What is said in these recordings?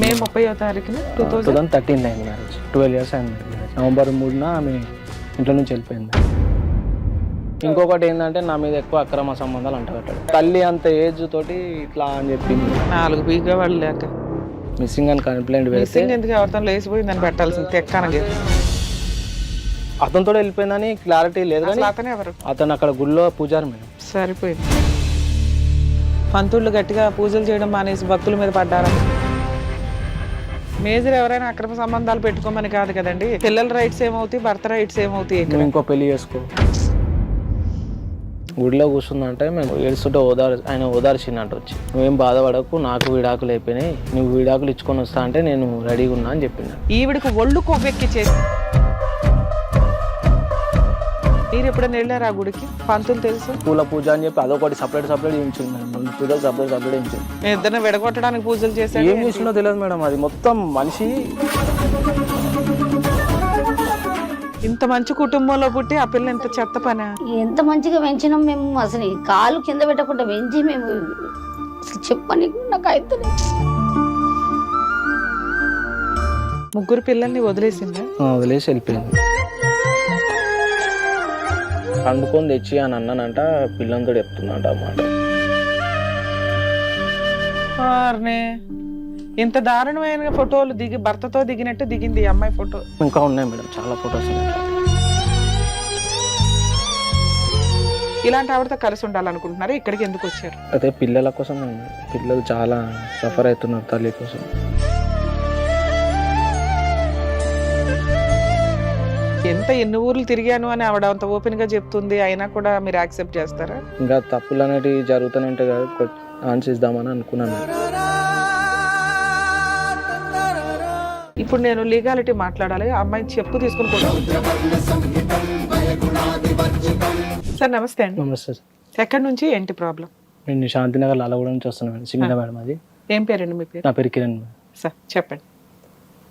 మే ముప్పై తారీఖున two thousand thousand thirteen అయింది మ్యారేజ్ ట్వెల్వ్ ఇయర్స్ అయింది మ్యారేజ్ నవంబర్ మూడున ఆమె ఇంట్లో నుంచి వెళ్ళిపోయింది. ఇంకొకటి ఏంటంటే నా మీద ఎక్కువ అక్రమ సంబంధాలు అంటగట్టాడు తల్లి అంత ఏజ్ తోటి ఇట్లా అని చెప్పింది. నాలుగు పీగా వాళ్ళు లేక. మిస్సింగ్ అని కంప్లైంట్ పెడితే మిస్సింగ్ ఎందుకు? ఎవరితో లేచిపోయిందని పెట్టాల్సింది. తెక్కనగా అతనితో వెళ్ళిపోయిందని క్లారిటీ లేదు కానీ అతనే ఎవరు? అతను అక్కడ గుళ్ళో పూజారి మేడం. సరిపోయింది. పంతుళ్ళు గట్టిగా పూజలు చేయడం మానేసి భక్తుల మీద పడ్డారా మేజర్ ఎవరైనా అక్రమ సంబంధాలు పెట్టుకోమని కాదు కదండి. పిల్లల రైట్స్ ఏమవుతాయి భర్త రైట్స్ ఏమవుతాయి ఇక్కడ? ఇంకో పెళ్ళి చేసుకో. గుడిలో కూర్చుందంటే మేము ఏడుస్తుంటే ఓదార్ ఆయన ఓదార్చిందంట వచ్చి. నువ్వేం బాధపడకు నాకు విడాకులు అయిపోయినాయి. నువ్వు విడాకులు ఇచ్చుకొని వస్తా అంటే నేను రెడీగా ఉన్నా అని చెప్పిండు ఈవిడికి ఒళ్ళు కొవ్వెక్కి చేసి మీరు ఎప్పుడైనా వెళ్ళారు ఆ గుడికి? పంతులు తెలుసు? పూల పూజ అని చెప్పి అదొకటి సపరేట్ సపరేట్ చేయించింది మేడం. మళ్ళీ పూజలు సపరేట్ సపరేట్ చేయించింది మీ ఇద్దరిని విడగొట్టడానికి పూజలు చేశాడు ఏం చేసిందో తెలియదు మేడం. అది మొత్తం మనిషి. ఇంత మంచి కుటుంబంలో పుట్టి ఆ పిల్ల ఇంత చెత్త పని? ఎంత మంచిగా పెంచినాం మేము. అసలు ఈ కాలు కింద పెట్టకుండా పెంచి మేము అసలు చెప్పని నాకు అవుతుంది ముగ్గురు పిల్లల్ని వదిలేసిందా? ఆ, వదిలేసి వెళ్ళిపోయింది. పండుకొని తెచ్చి అని అన్నానంట పిల్లలతో చెప్తుందంట అన్నమాట ఇంత దారుణమైన ఫోటోలు దిగి భర్తతో దిగినట్టు దిగింది ఈ అమ్మాయి ఫోటో. ఇంకా ఉన్నాయి మేడం చాలా ఫొటోస్ ఇలాంటి ఆవిడతో కలిసి ఉండాలనుకుంటున్నారు ఇక్కడికి ఎందుకు వచ్చారు? అదే పిల్లల కోసం పిల్లలు చాలా సఫర్ అవుతున్నారు తల్లి కోసం. ఎంత ఎన్ని ఊర్లు తిరిగాను అని ఆవిడ అంత ఓపెన్గా చెప్తుంది అయినా కూడా మీరు యాక్సెప్ట్ చేస్తారా? ఇంకా తప్పులు అనేటివి జరుగుతూనే ఉంటాయి కదా ఆన్సర్ ఇద్దామని అనుకున్నాను. ఇప్పుడు నేను లీగాలిటీ మాట్లాడాలి ఆ అమ్మాయి చెప్పు తీసుకుని. సార్ నమస్తే అండి. నమస్తే సార్. ఎక్కడి నుంచి ఏంటి ప్రాబ్లం? నేను శాంతినగర్ లాలగూడ నుంచి వస్తున్నాను మేడం సిగ్నల్ మేడం అది ఏం పేరండి మీ పేరు? నా పేరు కిరణ్. మేడం. సార్ చెప్పండి.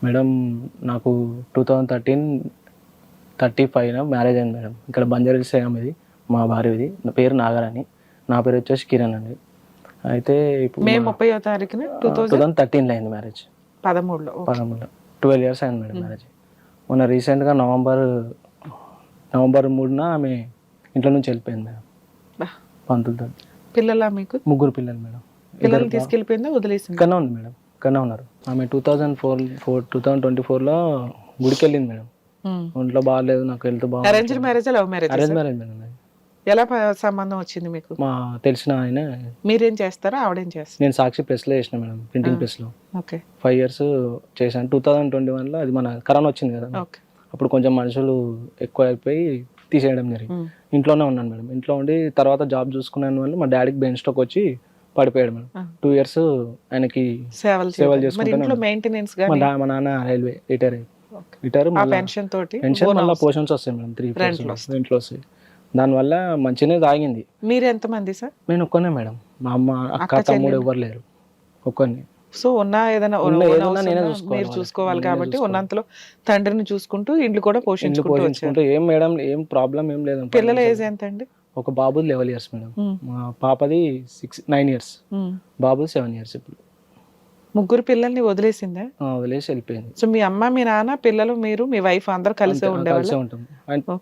మేడం నాకు టూ థౌజండ్ థర్టీన్ థర్టీ ఫైవ్న మ్యారేజ్ అయింది మేడం. ఇక్కడ బంజారా సేమ్ ఇది మా భార్యది. నా పేరు నాగరాణి. నా పేరు వచ్చేసి కిరణ్ అండి. అయితే ఇప్పుడు మే ముప్పై తారీఖున టూ థౌజండ్ థర్టీన్లో అయింది మ్యారేజ్. పదమూడులో పదమూడులో. ట్వెల్వ్ ఇయర్స్ అయింది మేడం మ్యారేజ్. మొన్న రీసెంట్గా నవంబర్ నవంబర్ మూడున ఆమె ఇంట్లో నుంచి వెళ్ళిపోయింది మేడం. పంతులతో. పిల్లలా మీకు? ముగ్గురు పిల్లలు మేడం. పిల్లల్ని తీసుకెళ్ళిపోయిందా వదిలేసింది? ఇక్కడనే ఉంది మేడం. ఇక్కడనే ఉన్నారు. ఆమె two thousand four four two thousand twenty ఫోర్లో గుడికి వెళ్ళింది మేడం. ఒంట్లో బాగాలేదు నాకు హెల్త్ బాగా arrange marriage love marriage arrange marriage madam నాది. ఎలా సంబంధం వచ్చింది మీకు? మా తెలిసిన ఆయన. మీరేం చేస్తారా ఆవిడేం చేస్తారు? నేను సాక్షి ప్రెస్లో చేసిన మేడం ప్రింటింగ్ ప్రెస్లో. ఓకే ఫైవ్ ఇయర్స్ చేశాను. టూ థౌజండ్ ట్వంటీ వన్లో అది మన కరోనా వచ్చింది కదా. ఓకే అప్పుడు కొంచెం మనుషులు ఎక్కువ అయిపోయి తీసేయడం జరిగింది. ఇంట్లోనే ఉన్నాను మేడం. ఇంట్లో ఉండి తర్వాత జాబ్ చూసుకున్నాను వల్ల మా డాడీకి బెయిన్ స్ట్రోక్ వచ్చి పడిపోయాడు మేడం. టూ ఇయర్స్ ఆయనకి సేవలు సేవలు చేసుకుంటూనే మా నాన్న రైల్వే రిటైర్ అయ్యి. మళ్ళీ పెన్షన్ తోటి పెన్షన్. మళ్ళీ పోర్షన్స్ వస్తాయి మేడం త్రీ వస్తాయి దానివల్ల మంచిగానే తాగింది. మీరు ఎంతమంది సార్? నేను ఒక్కనే మేడం మా అమ్మ అక్క తమ్ముడు? ఎవరు లేరు. ఒక్కరిని సో ఉన్న ఏదైనా మీరు. చూసుకోవాలి కాబట్టి. ఉన్నంతలో తండ్రిని చూసుకుంటూ ఇండ్లు కూడా పోషించుకుంటూ ఏం మేడం ఏం ప్రాబ్లం ఏం లేదు. పిల్లల ఏజ్ ఎంత అండి ఒక బాబుది లెవెల్ ఇయర్స్ మేడం మా పాపది సిక్స్ నైన్ ఇయర్స్. బాబుది సెవెన్ ఇయర్స్ ఇప్పుడు. ముగ్గురు పిల్లల్ని వదిలేసిందా? వదిలేసి వెళ్ళిపోయింది. సో మీ అమ్మ మీ నాన్న పిల్లలు మీరు మీ వైఫ్ అందరు కలిసే ఉండేవాళ్ళు? ఉంటాం.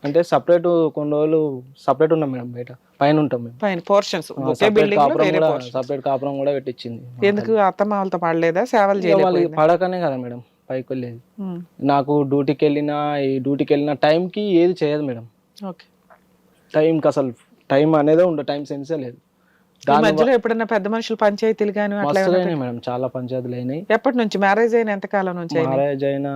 అంటే సపరేట్ కొన్ని రోజులు సపరేట్ ఉన్నాం మేడం బయట. పైన ఉంటాం మేము. పైన పోర్షన్స్ ఒకే సపరేట్ బిల్డింగ్ వేరే సపరేట్ కాపురం కూడా పెట్టించింది ఎందుకు? అత్తమ్మ వాళ్ళతో పడలేదా? సేవలు చేయలేదు పడకనే కదా మేడం పైకి వెళ్ళేది. నాకు డ్యూటీకి వెళ్ళినా ఈ డ్యూటీకి వెళ్ళిన టైంకి ఏది చేయదు మేడం. ఓకే. టైంకి అసలు టైం అనేదే ఉండదు టైం సెన్సే లేదు. మధ్యలో ఎప్పుడైనా పెద్ద మనుషులు పంచాయతీలు కానీ మేడం చాలా పంచాయతీలు అయినాయి. ఎప్పటి నుంచి? మ్యారేజ్ అయిన ఎంత కాలం నుంచి? మ్యారేజ్ అయిన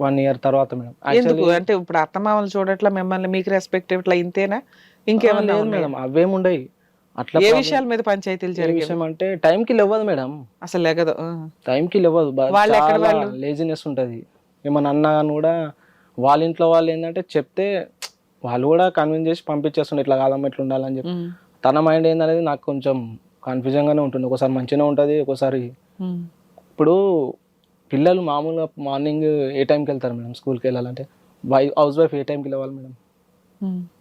వన్ ఇయర్ తర్వాత మేడం. ఎందుకు? అంటే ఇప్పుడు అత్తమామలు చూడట్లా మిమ్మల్ని మీకు రెస్పెక్ట్ ఇట్లా ఇంతేనా? ఇంకేమన్నా? మేడం అవేం ఉండయి. అట్లా ఏ విషయాల మీద పంచాయతీలు ఏ జరిగాయి విషయం అంటే టైంకి లేవదు మేడం. అసలు లేగదు ఆ. టైంకి లేవదు. వాళ్ళు ఎక్కడ వాళ్ళు? లేజినెస్ ఉంటుంది. ఏమన్నా అన్నా కానీ కూడా వాళ్ళ ఇంట్లో వాళ్ళు ఏంటంటే చెప్తే వాళ్ళు కూడా కన్విన్స్ చేసి పంపించేస్తుండే ఇట్లా కాదమ్మా ఇట్లా ఉండాలని చెప్పి. తన మైండ్ ఏందనేది నాకు కొంచెం కన్ఫ్యూజన్ గానే ఉంటుంది. ఒకసారి మంచిగానే ఉంటుంది ఒకసారి. ఇప్పుడు పిల్లలు మామూలుగా మార్నింగ్ ఏ టైంకి వెళ్తారు మేడం? స్కూల్కి వెళ్ళాలంటే? వై హౌస్ వైఫ్ ఏ టైంకి వెళ్ళాలి మేడం.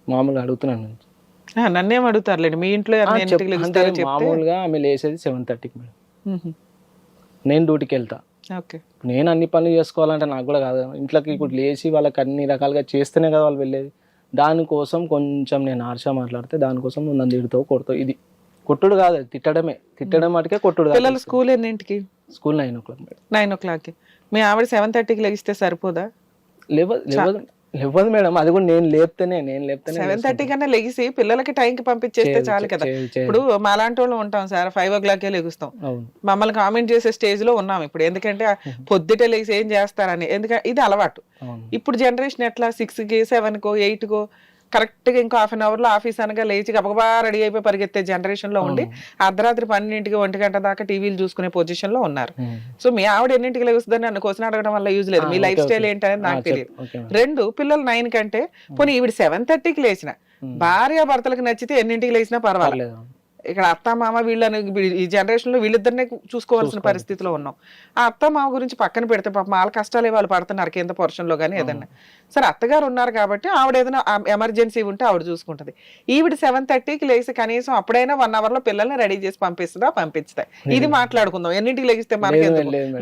మామూలుగా అడుగుతున్నాను నేను. నన్నేం అడుగుతారులేండి. మీ ఇంట్లో మామూలుగా ఆమె లేసేది సెవెన్ థర్టీకి మేడం. నేను డ్యూటీకి వెళ్తా. ఓకే. నేను అన్ని పనులు చేసుకోవాలంటే నాకు కూడా కాదు ఇంట్లోకి ఇప్పుడు లేచి వాళ్ళకి అన్ని రకాలుగా చేస్తేనే కదా వాళ్ళు వెళ్ళేది. దానికోసం కొంచెం నేను ఆర్ష మాట్లాడితే దానికోసం నువ్వు నన్ను తిడుతావు కొడతావు. ఇది కొట్టుడు కాదు తిట్టడమే. తిట్టడం మటుకే కొట్టుడు పిల్లలు స్కూల్ ఎన్నింటికి school nine o'clock nine ఓ క్లాక్కి మీ ఆవిడ సెవెన్ థర్టీకి లెగిస్తే సరిపోదా? లేవదు లేవదు. లేవదు మేడం అది కూడా నేను లేపితేనే నేను లేపితేనే సెవెన్ థర్టీ కన్నా లెగిసి పిల్లలకి టైంకి పంపించేస్తే చేయదు, చాలు కదా. ఇప్పుడు మాలాంటి వాళ్ళు ఉంటాం సార్ ఫైవ్ ఓ క్లాకే లెగుస్తాం. మమ్మల్ని కామెంట్ చేసే స్టేజ్లో ఉన్నాం ఇప్పుడు. ఎందుకంటే పొద్దుటే లేచి ఏం చేస్తారని. ఎందుకంటే ఇది అలవాటు. ఇప్పుడు జనరేషన్ ఎట్లా? సిక్స్కి సెవెన్ కో ఎయిట్ కో? కరెక్ట్గా ఇంకో హాఫ్ అన్ అవర్లో ఆఫీస్ అనగా లేచి గబగబా రెడీ అయిపోయి పరిగెత్తే జనరేషన్లో ఉండి అర్ధరాత్రి పన్నెండింటికి ఒంటి గంట దాకా టీవీలు చూసుకునే పొజిషన్లో ఉన్నారు. సో మీ ఆవిడ ఎన్నింటికి లెగుస్తుందని నన్ను క్వశ్చన్ అడగడం వల్ల యూజ్ లేదు మీ లైఫ్ స్టైల్. ఏంటనేది నాకు తెలియదు. రెండు పిల్లలు నైన్ కంటే పోనీ ఈవిడ సెవెన్ థర్టీకి లేచిన భార్య భర్తలకు నచ్చితే ఎన్నింటికి లేచినా పర్వాలేదు. ఇక్కడ అత్త మామ వీళ్ళని ఈ జనరేషన్లో వీళ్ళిద్దరినే చూసుకోవాల్సిన పరిస్థితిలో ఉన్నాం. ఆ అత్త మామ గురించి పక్కన పెడితే పాపం వాళ్ళ కష్టాలే వాళ్ళు పడుతున్నారు కింద పోర్షన్లో కానీ ఏదన్నా. సరే అత్తగారు ఉన్నారు కాబట్టి ఆవిడ ఏదైనా ఎమర్జెన్సీ ఉంటే ఆవిడ చూసుకుంటది. ఈవిడ సెవెన్ థర్టీకి లేచి కనీసం అప్పుడైనా వన్ అవర్లో పిల్లల్ని రెడీ చేసి పంపిస్తుందా? పంపిస్తా ఇది మాట్లాడుకుందాం. ఎన్నింటికి లెగిస్తే మనకి.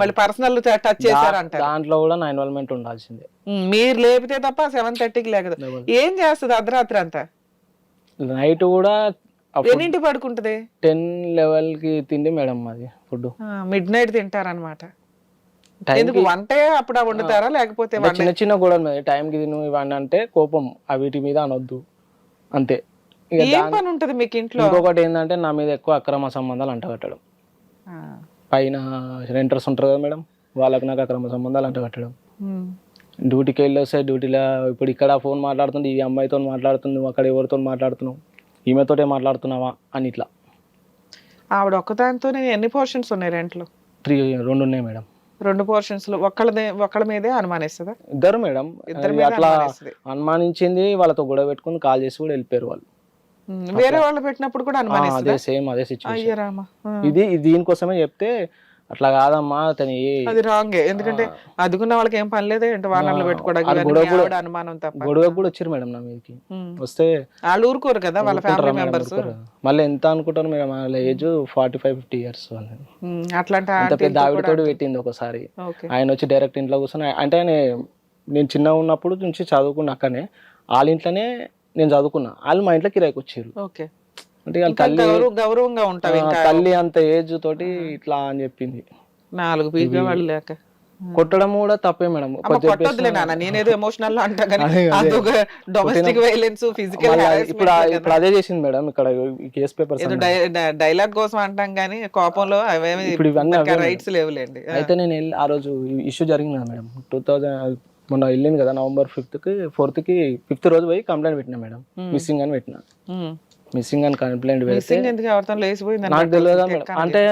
మళ్ళీ పర్సనల్ టచ్ చేశారంటారు. దాంట్లో కూడా నా ఇన్వాల్వ్మెంట్ ఉండాల్సిందే. మీరు లేపితే తప్ప సెవెన్ థర్టీకి లేకదు. ఏం చేస్తుంది అర్ధరాత్రి అంతా? నైట్ కూడా ఎన్నింటి పడుకుంటది? టెన్ లెవెల్కి తిండి మేడం మాది ఫుడ్ మిడ్ నైట్ తింటారనమాట టైం ఎందుకు వంటే అప్పుడు వండుతారా? లేకపోతే చిన్న చిన్న గొడవలు మీద టైంకి తిను ఇవన్నీ అంటే కోపం. వీటి మీద అనొద్దు. అంతే. ఏం పని ఉంటది మీకు ఇంట్లో? ఇంకొకటి ఏంటంటే నా మీద ఎక్కువ అక్రమ సంబంధాలు అంటగట్టడం పైన రెంటర్స్ ఉంటారు కదా మేడం? వాళ్ళకి నాకు అక్రమ సంబంధాలు అంటగట్టడం డ్యూటీకి వెళ్ళి వస్తే డ్యూటీలో ఇప్పుడు ఇక్కడ ఫోన్ మాట్లాడుతుంది ఈ అమ్మాయితో మాట్లాడుతుంది అక్కడ ఎవరితో మాట్లాడుతున్నావు? ఈమెతోటే మాట్లాడుతున్నావా? అని ఇట్లా. ఆవిడ ఒక్కదానితోనే ఎన్ని పోర్షన్స్ ఉన్నాయి రెంట్లో? త్రీ రెండు ఉన్నాయి మేడం. రెండు పోర్షన్స్లో ఒక్కళ్ళదే ఒక్కళ్ళ మీదే అనుమానిస్తుందా? ఇద్దరు మేడం. ఇద్దరి అట్లా అనుమానిస్తుంది. అనుమానించింది వాళ్ళతో గొడవ పెట్టుకుని కాల్ చేసి కూడా వెళ్ళిపోయారు వాళ్ళు. వేరే వాళ్ళు పెట్టినప్పుడు కూడా ఆ, అదే అనుమానిస్తుందా? సేమ్ అదే సిచ్యువేషన్ ఇది దీనికోసమే చెప్తే అట్లా కాదమ్మా అతని అది రాంగే ఎందుకంటే అదుకున్న వాళ్ళకి ఏం పని లేదే వానర్లు ఆ, పెట్టుకోవడానికి అనుమానం తప్ప. గొడవ కూడా వచ్చారు మేడం నా మీదకి. వస్తే వాళ్ళు ఊరుకోరు కదా వాళ్ళ ఫ్యామిలీ మెంబర్స్? మళ్ళీ ఎంత అనుకుంటారు మేడం వాళ్ళ age forty five fifty years అట్లాంటి పెద్ద కూడా పెట్టింది ఒకసారి. ఆయన వచ్చి డైరెక్ట్ ఇంట్లో కూర్చొని అంటే ఆయన నేను చిన్నగా ఉన్నప్పుడు నుంచి చదువుకున్న అక్కనే వాళ్ళ ఇంట్లోనే నేను చదువుకున్నా. వాళ్ళు మా ఇంట్లో కిరాయికి వచ్చారు. ఓకే. అంటే వాళ్ళ తల్లి గౌరవ గౌరవంగా ఇంకా. తల్లి అంత ఏజ్ తోటి ఇట్లా అని చెప్పింది. నాలుగు వాళ్ళు లేక. కొట్టడం కూడా తప్పే మేడం. కొట్టొద్దులే నాన్న నేనేదో ఎమోషనల్ అంటా కానీ డొమెస్టిక్ వైలెన్స్ ఫిజికల్ ఇప్పుడు ఇప్పుడు అదే చేసింది మేడం ఇక్కడ కేస్ పేపర్స్ ఏదో డైలాగ్ కోసం అంటాం కానీ కోపంలో అవేమి ఇప్పుడు ఇవన్నీ రైట్స్ లేవులేండి. అయితే నేను వెళ్ళి ఆ రోజు ఇష్యూ జరిగింది మేడం. టూ థౌజండ్ మొన్న వెళ్ళింది కదా నవంబర్ ఫిఫ్త్కి ఫోర్త్కి ఫిఫ్త్ రోజు పోయి కంప్లైంట్ పెట్టిన మేడం. మిస్సింగ్ అని పెట్టిన. మిస్సింగ్ అని కంప్లైంట్ పెడితే ఎందుకు? ఎవరితో లేచిపోయింది నాకు తెలియదు మేడం అంటే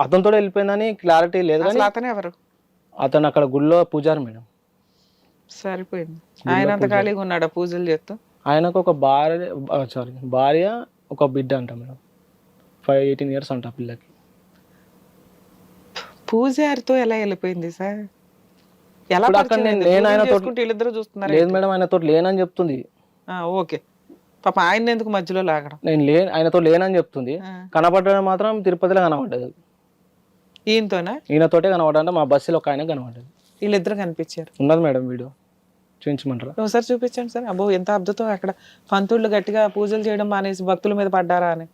అతనితో వెళ్ళిపోయిందని క్లారిటీ లేదు కానీ అసలు అతనే ఎవరు? అతను అక్కడ గుడిలో పూజారి మేడం. సరిపోయింది. ఆయన అంత ఖాళీగా ఉన్నాడు పూజలు చేస్తూ? ఆయనకు ఒక భార్య సారీ భార్య ఒక బిడ్డ అంట మేడం. ఫైవ్ ఎయిటీన్ ఇయర్స్ అంట పిల్లకి. పూజారితో ఎలా వెళ్ళిపోయింది సార్? ఎలా నేను- వీళ్ళిద్దరూ చూస్తున్నారు లేదు మేడం ఆయనతో లేనని చెప్తుంది. ఓకే. పాప ఆయన ఎందుకు మధ్యలో లాగడం? నేను లే ఆయనతో లేనని చెప్తుంది. కనపడడం మాత్రం తిరుపతిలో కనపడ్డది ఈయనతోనా? ఈయనతోటే కనపడంటే మా బస్సులో ఒక ఆయన కనపడ్డది వీళ్ళిద్దరు కనిపించారు. ఉన్నది మేడం వీడియో చూపించమంటారా? ఒకసారి చూపించండి సార్. అబ్బో ఎంత అద్భుతం అక్కడ. పంతుళ్ళు గట్టిగా పూజలు చేయడం మానేసి భక్తుల మీద పడ్డారా అని.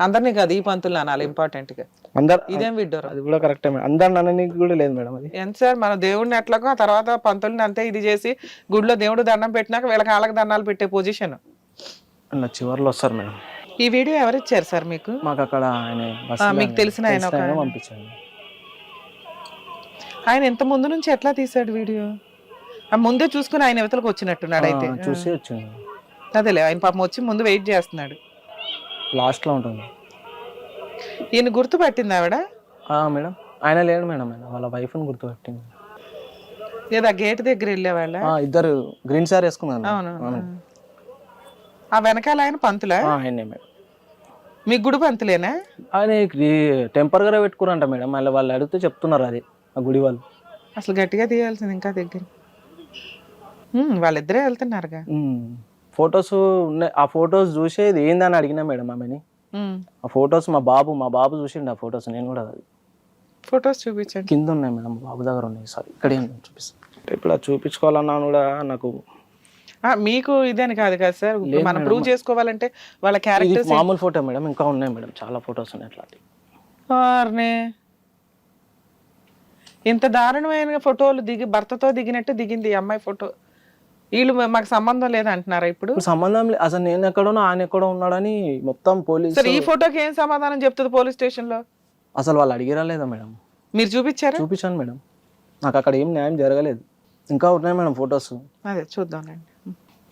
అందరినీ కాదు ఈ పంతులు అనాలి ఇంపార్టెంట్గా. అందరు ఇదేం విడ్డోరు? అది కూడా కరెక్టే మేడం అందరు నన్ననికి కూడా లేదు మేడం అది. ఎంత సార్ మన దేవుడిని ఎట్లాగో ఆ తర్వాత పంతుల్ని అంతే ఇది చేసి గుడిలో దేవుడు దండం పెట్టినాక వీళ్ళ కాళ్ళకి దండాలు పెట్టే పొజిషన్ అలా చివర్లో వస్తారు మేడం. ఈ వీడియో ఎవరిచ్చారు సార్ మీకు? మాకు అక్కడ ఆయన ఆ, మీకు తెలిసిన ఆయన ఒక ఆయన. ఇంత ముందు నుంచి ఎట్లా తీసాడు వీడియో? ఆ ముందే చూసుకుని ఆయన యువతలకు వచ్చినట్టున్నాడు అయితే. ఆ, చూసి వచ్చింది అదేలే ఆయన పాపం వచ్చి ముందు వెయిట్ చేస్తున్నాడు. లాస్ట్లో ఉంటుంది. ఈయన గుర్తు పట్టింది ఆవిడ మేడం. ఆయన లేడు మేడం ఆయన. వాళ్ళ వైఫ్ని గుర్తుపెట్టింది లేదా గేట్ దగ్గర వెళ్ళేవాళ్ళ? ఇద్దరు గ్రీన్ సార్ వేసుకున్నారు అవును? ఆ వెనకాల ఆయన పంతులా? ఆయనే మేడం. మీ గుడి పంతులేనా? ఆయన టెంపర్గా పెట్టుకురంట మేడం. మళ్ళీ వాళ్ళు అడిగితే చెప్తున్నారు అది ఆ గుడి వాళ్ళు. అసలు గట్టిగా తీయాల్సింది ఇంకా దగ్గర. వాళ్ళిద్దరే వెళ్తున్నారుగా. ఫొటోస్ ఉన్నాయి. ఆ ఫొటోస్ చూసి ఇది ఏందని అడిగినా మేడం ఆమెని. ఆ ఫొటోస్ మా బాబు మా బాబు చూసిండు ఆ ఫొటోస్ నేను కూడా ఫొటోస్ చూపించండి. కింద ఉన్నాయి మేడం బాబు దగ్గర ఉన్నాయి సారీ ఇక్కడే చూపిస్తాను. ఇప్పుడు అది చూపించుకోవాలన్నా కూడా నాకు ఆ, మీకు ఇదని కాదు కదా సార్? లేదు మనం మేడం. ప్రూవ్ చేసుకోవాలంటే వాళ్ళ ఇది క్యారెక్టర్స్ మామూలు ఫోటో మేడం ఇంకా ఉన్నాయి మేడం చాలా ఫొటోస్ ఉన్నాయి అట్లాంటివి ఇంత దారుణమైన ఫోటోలు దిగి భర్తతో దిగినట్టు దిగింది ఈ అమ్మాయి ఫోటో. వీళ్ళు మాకు సంబంధం లేదు అంటున్నారా ఇప్పుడు సంబంధం లేదు అసలు నేను ఎక్కడో ఆయన ఎక్కడో ఉన్నాడని మొత్తం పోలీసు సరే ఈ ఫోటోకి ఏం సమాధానం చెప్తుంది పోలీస్ స్టేషన్లో అసలు వాళ్ళు అడిగిరా లేదా మేడం? మీరు చూపించారా? చూపించాను మేడం. నాకు అక్కడ ఏం న్యాయం జరగలేదు. ఇంకా ఉన్నాయి మేడం ఫొటోస్. అదే చూద్దాంలేండి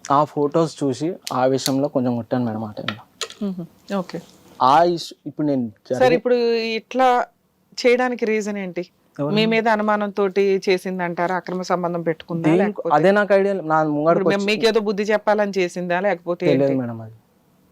ఆ ఫొటోస్ చూసి ఆ విషయంలో కొంచెం కొట్టాను మేడం ఆ టైంలో. ఓకే. ఆ ఇష్యూ ఇప్పుడు నేను సరే ఇప్పుడు ఇట్లా చేయడానికి రీజన్ ఏంటి? మీ మీద అనుమానం తోటి చేసింది అంటారా అక్రమ సంబంధం పెట్టుకుందా? అదే నాకు ఐడియా నా ముంగడికి ఇప్పుడు మేము మీకు ఏదో బుద్ధి చెప్పాలని చేసిందా? లేకపోతే? తెలియదు మేడం అది.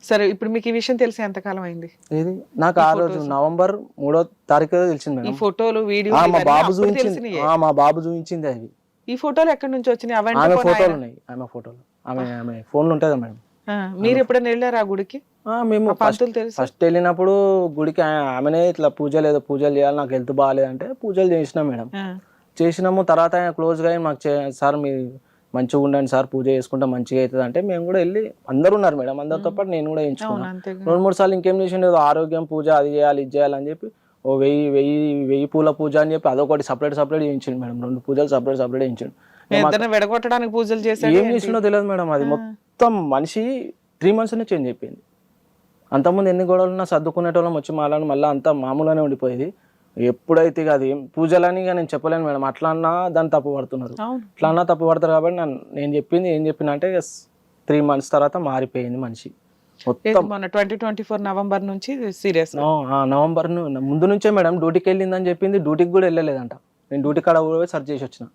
సరే ఇప్పుడు మీకు ఈ విషయం తెలిసి ఎంతకాలం అయింది? ఏది? నాకు ఆ రోజు నవంబర్ మూడో తారీఖు తెలిసింది ఈ ఫోటోలు వీడియో మా బాబు చూపించింది. మా బాబు చూపించింది అది. ఈ ఫోటోలు ఎక్కడి నుంచి వచ్చినాయి? అవన్నీ ఫోటోలు ఉన్నాయి. ఆమె ఫోటోలు. ఆమె ఆమె ఫోన్లు ఉంటుందా మేడం. మీరు ఎప్పుడైనా వెళ్ళారా ఆ గుడికి? మేము ఫస్ట్ వెళ్ళినప్పుడు గుడికి ఆమెనే ఇట్లా పూజలు ఏదో పూజలు చేయాలి నాకు హెల్త్ బాగాలేదంటే పూజలు చేసినా మేడం. చేసినాము తర్వాత ఆయన క్లోజ్గా మాకు సార్ మీరు మంచిగా ఉండండి సార్ పూజ చేసుకుంటే మంచిగా అవుతుంది అంటే మేము కూడా వెళ్ళి అందరూ ఉన్నారు మేడం. అందరితో పాటు నేను కూడా ఎంచుకున్నాను రెండు మూడు సార్లు ఇంకేం చేసిండు? ఆరోగ్యం పూజ అది చేయాలి ఇది చేయాలి అని చెప్పి ఓ వెయ్యి వెయ్యి వెయ్యి పూల పూజ అని చెప్పి అదొకటి సపరేట్ సపరేట్ చేయించిండు మేడం. రెండు పూజలు సపరేట్ సపరేట్ చేయించిండు. విడగొట్టడానికి పూజలు చేశాడు ఏం చేసిండో తెలియదు మేడం. అది మొత్తం మనిషి త్రీ మంత్స్నే చేంజ్ అయిపోయింది. అంతకుముందు ఎన్ని గొడవలు ఉన్నా సర్దుకునేటోళ్ళం వచ్చి మాలని మళ్ళీ అంతా మామూలుగానే ఉండిపోయేది. ఎప్పుడైతే అది పూజలని ఇక నేను చెప్పలేను మేడం. అట్లా అన్నా దాన్ని తప్పు పడుతున్నారు. అవును. ఇట్లా అన్నా తప్పు పడతారు కాబట్టి నన్ను నేను చెప్పింది ఏం చెప్పిన అంటే త్రీ మంత్స్ తర్వాత మారిపోయింది మనిషి. మొత్తం ట్వంటీ ట్వంటీ ఫోర్ నవంబర్ నుంచి సీరియస్. నవంబర్ ముందు నుంచే మేడం డ్యూటీకి వెళ్ళిందని చెప్పింది. డ్యూటీకి కూడా వెళ్ళలేదంట. నేను డ్యూటీ కాడ పోయి సర్చ్ చేసి వచ్చిన.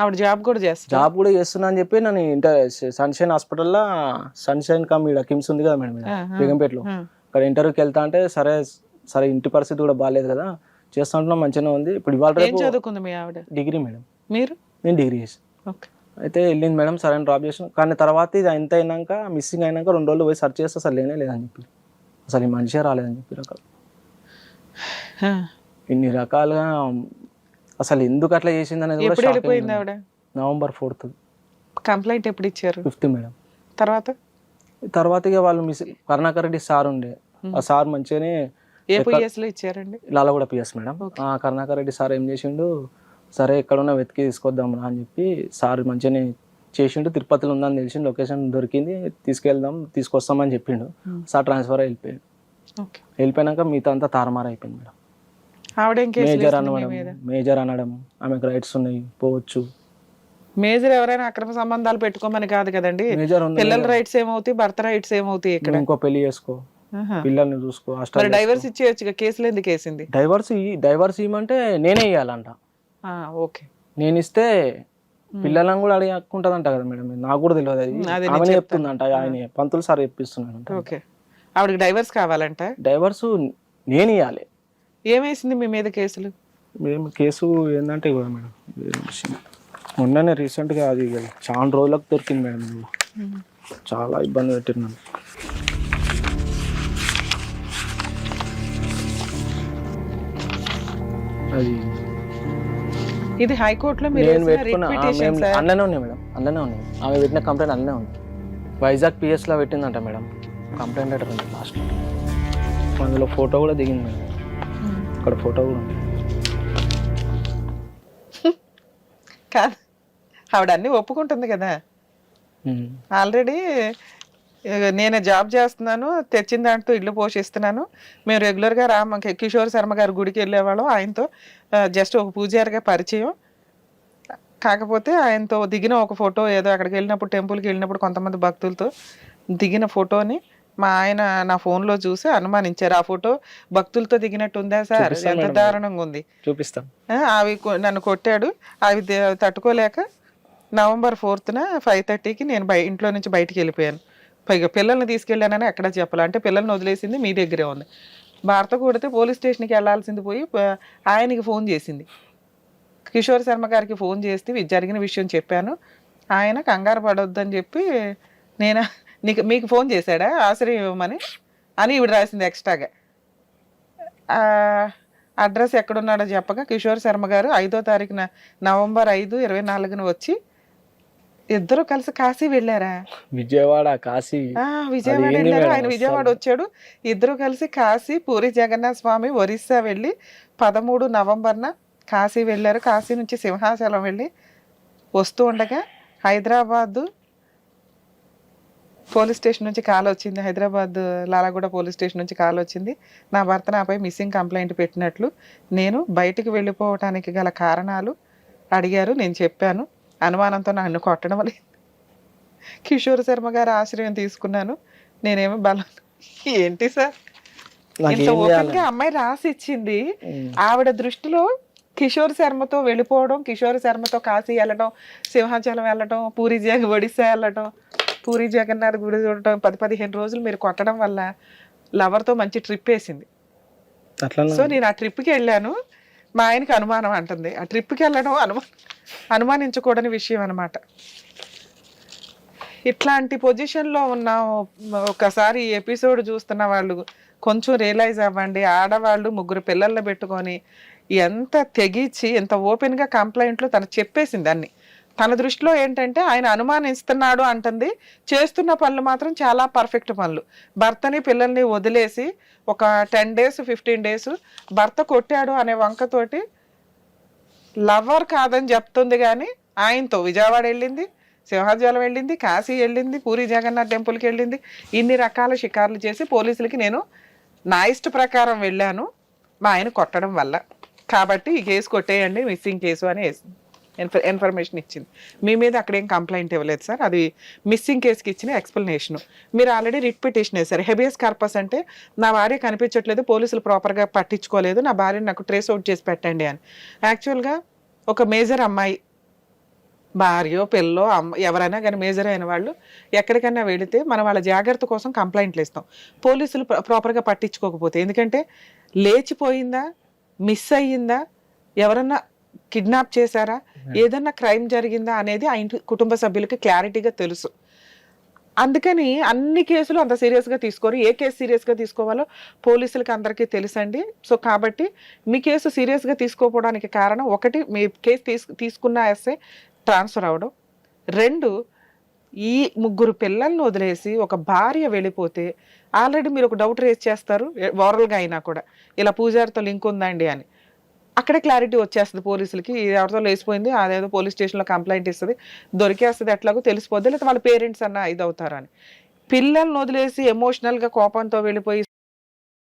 ఆవిడ జాబ్ కూడా చేస్తా జాబ్ కూడా చేస్తున్నా అని చెప్పి నన్ను ఇంటర్ సన్షైన్ హాస్పిటల్లో సన్షైన్ కమ్ ఈడ కిమ్స్ ఉంది కదా మేడం బేగంపేటలో. అక్కడ ఇంటర్వ్యూకి వెళ్తా అంటే సరే సరే ఇంటి పరిస్థితి కూడా బాగాలేదు కదా చేస్తా ఉంటున్నా మంచిగానే ఉంది. ఇప్పుడు ఇవాళ చదువుకుంది మీ ఆవిడ? Degree madam. మీరు? నేను డిగ్రీ చేసి ఓకే. అయితే వెళ్ళింది మేడం సరే అని డ్రాప్ చేసిన. కానీ తర్వాత ఇది ఎంత అయినాక మిస్సింగ్ అయినాక రెండు రోజులు పోయి సర్చ్ చేస్తే అసలు లేనే లేదని చెప్పి. అసలు ఈ మనిషే రాలేదని చెప్పి అక్కడ ఇన్ని రకాలుగా అసలు ఎందుకు అట్లా చేసింది అనేది కూడా ఎప్పుడు వెళ్ళిపోయింది ఆవిడ? November fourth. కంప్లైంట్ ఎప్పుడు ఇచ్చారు? Fifth madam. తర్వాత? తర్వాత ఇక వాళ్ళు మిస్ కరుణాకర్ రెడ్డి సార్ ఉండే. ఆ సార్ మంచిగానే ఏ పిఎస్లో ఇచ్చారండి? Lalaguda PS madam. ఆ కరుణాకర్ రెడ్డి సార్ ఏం చేసిండు? సరే ఎక్కడున్నా వెతికి తీసుకొద్దాం రా అని చెప్పి సార్ మంచిగానే చేసిండు. తిరుపతిలో ఉందని తెలిసిండు. లొకేషన్ దొరికింది. తీసుకెళ్దాం తీసుకొస్తామని చెప్పిండు. సార్ ట్రాన్స్ఫర్ అయిపోయాడు ఓకే. వెళ్ళిపోయినాక మిగతా అంతా తారుమారు అయిపోయింది మేడం. మేజర్ అనడం మేజర్ అనడం ఆమెకు రైట్స్ ఉన్నాయి పోవచ్చు. మేజర్ ఎవరైనా అక్రమ సంబంధాలు పెట్టుకోమని కాదు కదండి. పిల్లల రైట్స్ ఏమవుతాయి భర్త రైట్స్ ఏమవుతాయి ఇక్కడ? ఇంకో పెళ్ళి చేసుకో. పిల్లల్ని చూసుకో హాస్టల్ డైవర్స్ ఇచ్చేయచ్చు కేసులు ఎందుకు వేసింది? డైవర్స్ డైవర్స్ ఇవ్వమంటే నేనే ఇవ్వాలంట ఓకే. నేను ఇస్తే పిల్లలను కూడా అడగకుంటదంట కదా మేడం నాకు కూడా తెలియదు అది. చెప్తాను. చెప్తుందంట ఆయన పంతులు సార్ చెప్పిస్తున్నాడంట ఓకే. ఆవిడకి డైవర్స్ కావాలంట? డైవర్స్ నేను ఇవ్వాలి ఏమేసింది మీ మీద కేసులు? మేము కేసు ఏంటంటే ఇవ్వ మేడం. మొన్ననే రీసెంట్గా అది చాలా రోజులకు దొరికింది మేడం. చాలా ఇబ్బంది పెట్టినాను అది ఇది హైకోర్టులో మీరు నేను పెట్టుకున్న అందులోనే ఉన్నాయి మేడం. అందులోనే ఉన్నాయి. ఆమె పెట్టిన కంప్లైంట్ అందులోనే ఉంది. వైజాగ్ పిఎస్లో పెట్టిందంట మేడం. కంప్లైంట్ లెటర్ ఉంది లాస్ట్లో. అందులో ఫోటో కూడా దిగింది మేడం. అక్కడ ఫోటో కూడా ఉంది. కాదు ఆవిడ అన్ని ఒప్పుకుంటుంది కదా. ఉమ్. ఆల్రెడీ నేను జాబ్ చేస్తున్నాను తెచ్చిన దాంట్లో ఇల్లు పోషిస్తున్నాను. మేము రెగ్యులర్గా రామ కిషోర్ శర్మ గారి గుడికి వెళ్ళేవాళ్ళం. ఆయనతో జస్ట్ ఒక పూజారిగా పరిచయం. కాకపోతే ఆయనతో దిగిన ఒక ఫోటో ఏదో అక్కడికి వెళ్ళినప్పుడు టెంపుల్కి వెళ్ళినప్పుడు కొంతమంది భక్తులతో దిగిన ఫోటోని మా ఆయన నా ఫోన్లో చూసి అనుమానించారు. ఆ ఫోటో భక్తులతో దిగినట్టు ఉందా సార్? చూపిస్తాను ఎంత మేడం. దారుణంగా ఉంది. చూపిస్తాం. ఆ, అవి కొ- నన్ను కొట్టాడు. అవి దే- తట్టుకోలేక నవంబర్ ఫోర్త్న ఫైవ్ థర్టీకి నేను బయ ఇంట్లో నుంచి బయటికి వెళ్ళిపోయాను. పైగా పిల్లల్ని తీసుకెళ్ళానని ఎక్కడ చెప్పాలి? అంటే పిల్లల్ని వదిలేసింది మీ దగ్గరే ఉంది. భర్త కొడితే పోలీస్ స్టేషన్కి వెళ్ళాల్సింది పోయి ప- ఆయనకి ఫోన్ చేసింది. కిషోర్ శర్మ గారికి ఫోన్ చేస్తే ఇది జరిగిన విషయం చెప్పాను. ఆయన కంగారు పడొద్దని చెప్పి నేను నీకు మీకు ఫోన్ చేశాడా? ఆశ్రయం ఇవ్వమని? అని ఇవిడ రాసింది ఎక్స్ట్రాగా. అడ్రస్ ఎక్కడున్నాడో చెప్పగా కిషోర్ శర్మ గారు ఐదో తారీఖున నవంబర్ ఐదు ఇరవై నాలుగున వచ్చి ఇద్దరు కలిసి కాశీ వెళ్ళారా? విజయవాడ కాశీ. విజయవాడ వెళ్ళారు. ఆయన? విజయవాడ వచ్చాడు. ఇద్దరు కలిసి కాశీ పూరి జగన్నాథ స్వామి ఒరిస్సా వెళ్ళి పదమూడు నవంబర్న కాశీ వెళ్ళారు. కాశీ నుంచి సింహాచలం వెళ్ళి వస్తూ ఉండగా హైదరాబాద్ పోలీస్ స్టేషన్ నుంచి కాల్ వచ్చింది. హైదరాబాద్ లాలాగూడ పోలీస్ స్టేషన్ నుంచి కాల్ వచ్చింది. నా భర్త నాపై మిస్సింగ్ కంప్లైంట్ పెట్టినట్లు నేను బయటికి వెళ్ళిపోవటానికి గల కారణాలు అడిగారు. నేను చెప్పాను. అనుమానంతో నన్ను కొట్టడం వల్ల కిషోర్ శర్మ గారి ఆశ్రయం తీసుకున్నాను. నేనేమి బలం ఏంటి సార్? ఇంత ఓపెన్గా అమ్మాయి రాసి ఇచ్చింది. ఆవిడ దృష్టిలో కిషోర్ శర్మతో వెళ్ళిపోవడం కిషోర్ శర్మతో కాశీ వెళ్ళడం సింహాచలం వెళ్ళడం పూరి జగ ఒడిశా వెళ్ళడం పూరి జగన్నాథ్ గుడి చూడటం పది పదిహేను రోజులు మీరు కొట్టడం వల్ల lover తో మంచి ట్రిప్ వేసింది. సో నేను ఆ ట్రిప్కి వెళ్ళాను. మా ఆయనకి అనుమానం అంటుంది. ఆ ట్రిప్కి వెళ్ళడం అనుమా అనుమానించకూడని విషయం అనమాట ఇట్లాంటి పొజిషన్లో ఉన్న ఒకసారి ఎపిసోడ్ చూస్తున్న వాళ్ళు కొంచెం రియలైజ్ అవ్వండి. ఆడవాళ్ళు ముగ్గురు పిల్లల్ని పెట్టుకొని ఎంత తెగించి ఎంత ఓపెన్గా కంప్లైంట్లు తను చెప్పేసింది అన్ని. తన దృష్టిలో ఏంటంటే ఆయన అనుమానిస్తున్నాడు అంటుంది. చేస్తున్న పనులు మాత్రం చాలా పర్ఫెక్ట్ పనులు. భర్తని పిల్లల్ని వదిలేసి ఒక టెన్ డేస్ ఫిఫ్టీన్ డేస్ భర్త కొట్టాడు అనే వంకతోటి లవర్ కాదని చెప్తుంది కానీ ఆయనతో విజయవాడ వెళ్ళింది సింహాచలం వెళ్ళింది కాశీ వెళ్ళింది పూరి జగన్నాథ్ టెంపుల్కి వెళ్ళింది. ఇన్ని రకాల షికార్లు చేసి పోలీసులకి నేను నా ఇష్ట ప్రకారం వెళ్ళాను. మా ఆయన కొట్టడం వల్ల. కాబట్టి ఈ కేసు కొట్టేయండి మిస్సింగ్ కేసు అని వేసింది. ఇన్ఫర్మేషన్ ఇచ్చింది. మీ మీద అక్కడ ఏం కంప్లైంట్ ఇవ్వలేదు సార్. అది మిస్సింగ్ కేసుకి ఇచ్చిన ఎక్స్ప్లెనేషన్. మీరు ఆల్రెడీ రిట్ పిటిషన్ వేశారు. హెబియస్ కార్పస్ అంటే నా భార్య కనిపించట్లేదు పోలీసులు ప్రాపర్గా పట్టించుకోలేదు నా భార్యను నాకు ట్రేస్ అవుట్ చేసి పెట్టండి అని. యాక్చువల్గా ఒక మేజర్ అమ్మాయి భార్యో పిల్లో అమ్మ ఎవరైనా కానీ మేజర్ అయిన వాళ్ళు ఎక్కడికైనా వెళితే మనం వాళ్ళ జాగ్రత్త కోసం కంప్లైంట్లు ఇస్తాం. పోలీసులు ప్రాపర్గా పట్టించుకోకపోతే. ఎందుకంటే లేచిపోయిందా మిస్ అయ్యిందా ఎవరన్నా కిడ్నాప్ చేశారా? ఏదన్నా క్రైమ్ జరిగిందా అనేది ఆ ఇంటి కుటుంబ సభ్యులకి క్లారిటీగా తెలుసు. అందుకని అన్ని కేసులు అంత సీరియస్గా తీసుకోరు. ఏ కేసు సీరియస్గా తీసుకోవాలో పోలీసులకి అందరికీ తెలుసండి. సో కాబట్టి మీ కేసు సీరియస్గా తీసుకోకపోవడానికి కారణం ఒకటి మీ కేసు తీసు తీసుకున్న ఎస్ఐ ట్రాన్స్ఫర్ అవ్వడం. రెండు ఈ ముగ్గురు పిల్లల్ని వదిలేసి ఒక భార్య వెళ్ళిపోతే ఆల్రెడీ మీరు ఒక డౌట్ రేస్ చేస్తారు ఓవరాల్గా అయినా కూడా. ఇలా పూజారితో లింక్ ఉందండి అని. అక్కడే క్లారిటీ వచ్చేస్తుంది పోలీసులకి. ఇది ఎవరితో లేచిపోయింది అదేదో పోలీస్ స్టేషన్లో కంప్లైంట్ ఇస్తుంది. దొరికేస్తుంది ఎట్లాగో తెలిసిపోద్ది. లేదా వాళ్ళ పేరెంట్స్ అన్న ఇది అవుతారని పిల్లల్ని వదిలేసి ఎమోషనల్గా కోపంతో వెళ్ళిపోయి